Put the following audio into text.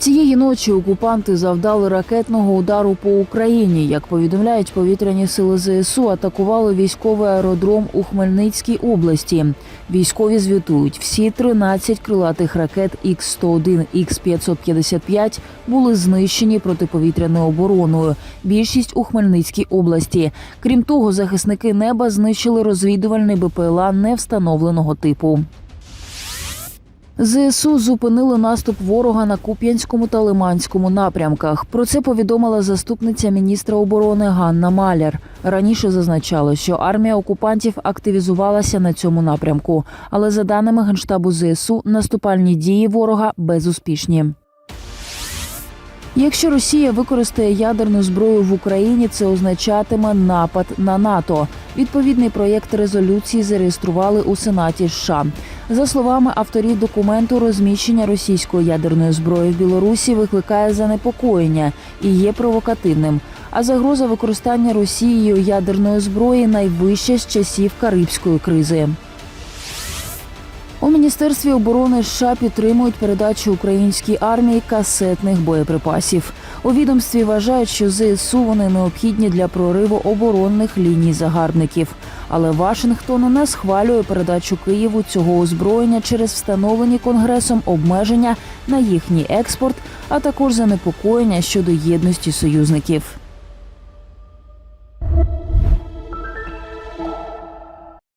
Цієї ночі окупанти завдали ракетного удару по Україні. Як повідомляють повітряні сили ЗСУ, атакували військовий аеродром у Хмельницькій області. Військові звітують, всі 13 крилатих ракет Х-101, Х-555 були знищені протиповітряною обороною. Більшість у Хмельницькій області. Крім того, захисники неба знищили розвідувальний БПЛА невстановленого типу. ЗСУ зупинили наступ ворога на Куп'янському та Лиманському напрямках. Про це повідомила заступниця міністра оборони Ганна Маляр. Раніше зазначало, що армія окупантів активізувалася на цьому напрямку, але за даними генштабу ЗСУ, наступальні дії ворога безуспішні. Якщо Росія використає ядерну зброю в Україні, це означатиме напад на НАТО. Відповідний проєкт резолюції зареєстрували у Сенаті США. За словами авторів документу, розміщення російської ядерної зброї в Білорусі викликає занепокоєння і є провокативним. А загроза використання Росією ядерної зброї найвища з часів Карибської кризи. У міністерстві оборони США підтримують передачу українській армії касетних боєприпасів. У відомстві вважають, що ЗСУ вони необхідні для прориву оборонних ліній загарбників. Але Вашингтон не схвалює передачу Києву цього озброєння через встановлені конгресом обмеження на їхній експорт, а також занепокоєння щодо єдності союзників.